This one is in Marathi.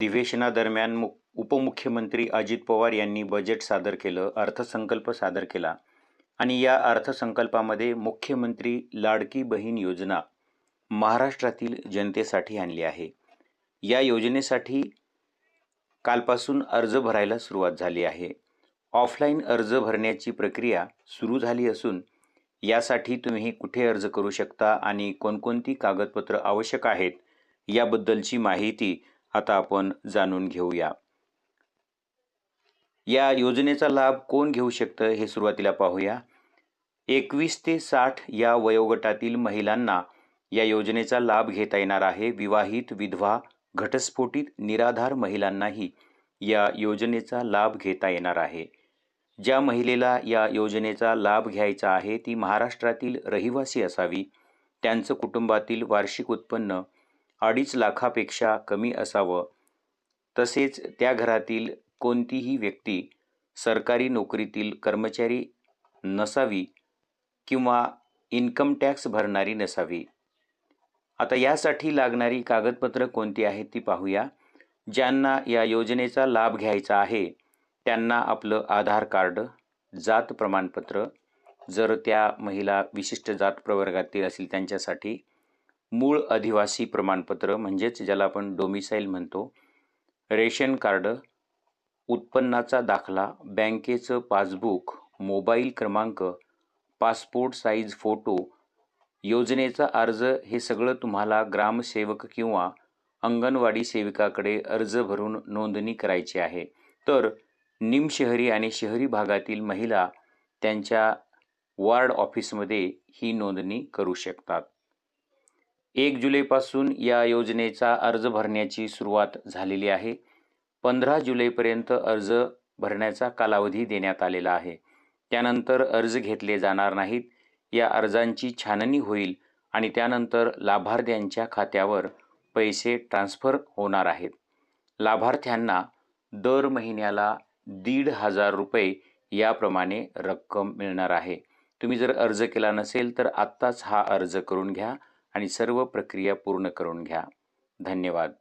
अधिवेशनादरम्यान मु उपमुख्यमंत्री अजित पवार यांनी बजेट सादर केलं अर्थसंकल्प सादर केला आणि या अर्थसंकल्पामध्ये मुख्यमंत्री लाडकी बहीण योजना महाराष्ट्रातील जनतेसाठी आणली आहे. या योजनेसाठी कालपासून अर्ज भरायला सुरुवात झाली आहे. ऑफलाईन अर्ज भरण्याची प्रक्रिया सुरू झाली असून यासाठी तुम्ही कुठे अर्ज करू शकता आणि कोणकोणती कागदपत्र आवश्यक आहेत याबद्दलची माहिती आता आपण जाणून घेऊया. या योजनेचा लाभ कोण घेऊ शकतं हे सुरुवातीला पाहूया. एकवीस ते साठ या वयोगटातील महिलांना या योजनेचा लाभ घेता येणार आहे. विवाहित विधवा घटस्फोटित निराधार महिलांनाही या योजनेचा लाभ घेता येणार आहे. ज्या महिलेला या योजनेचा लाभ घ्यायचा आहे ती महाराष्ट्रातील रहिवासी असावी. त्यांचं कुटुंबातील वार्षिक उत्पन्न अडीच लाखापेक्षा कमी असावं. तसेच त्या घरातील कोणतीही व्यक्ती सरकारी नोकरीतील कर्मचारी नसावी किंवा इन्कम टॅक्स भरणारी नसावी. आता यासाठी लागणारी कागदपत्रं कोणती आहेत ती पाहूया. ज्यांना या योजनेचा लाभ घ्यायचा आहे त्यांना आपलं आधार कार्ड जात प्रमाणपत्र जर त्या महिला विशिष्ट जात प्रवर्गातील असतील त्यांच्यासाठी मूळ अधिवासी प्रमाणपत्र म्हणजेच ज्याला आपण डोमिसाईल म्हणतो रेशन कार्ड उत्पन्नाचा दाखला बँकेचं पासबुक मोबाईल क्रमांक पासपोर्ट साईज फोटो योजनेचा अर्ज हे सगळं तुम्हाला ग्रामसेवक किंवा अंगणवाडी सेविकाकडे अर्ज भरून नोंदणी करायची आहे. तर निमशहरी आणि शहरी भागातील महिला त्यांच्या वार्ड ऑफिसमध्ये ही नोंदणी करू शकतात. एक जुलैपासून या योजनेचा अर्ज भरण्याची सुरुवात झालेली आहे. पंधरा जुलैपर्यंत अर्ज भरण्याचा कालावधी देण्यात आलेला आहे. त्यानंतर अर्ज घेतले जाणार नाहीत. या अर्जांची छाननी होईल आणि त्यानंतर लाभार्थ्यांच्या खात्यावर पैसे ट्रान्स्फर होणार आहेत. लाभार्थ्यांना दर महिन्याला दीड हजार रुपये याप्रमाणे रक्कम मिळणार आहे. तुम्ही जर अर्ज केला नसेल तर आत्ताच हा अर्ज करून घ्या. आणि सर्व प्रक्रिया पूर्ण करून घ्या. धन्यवाद.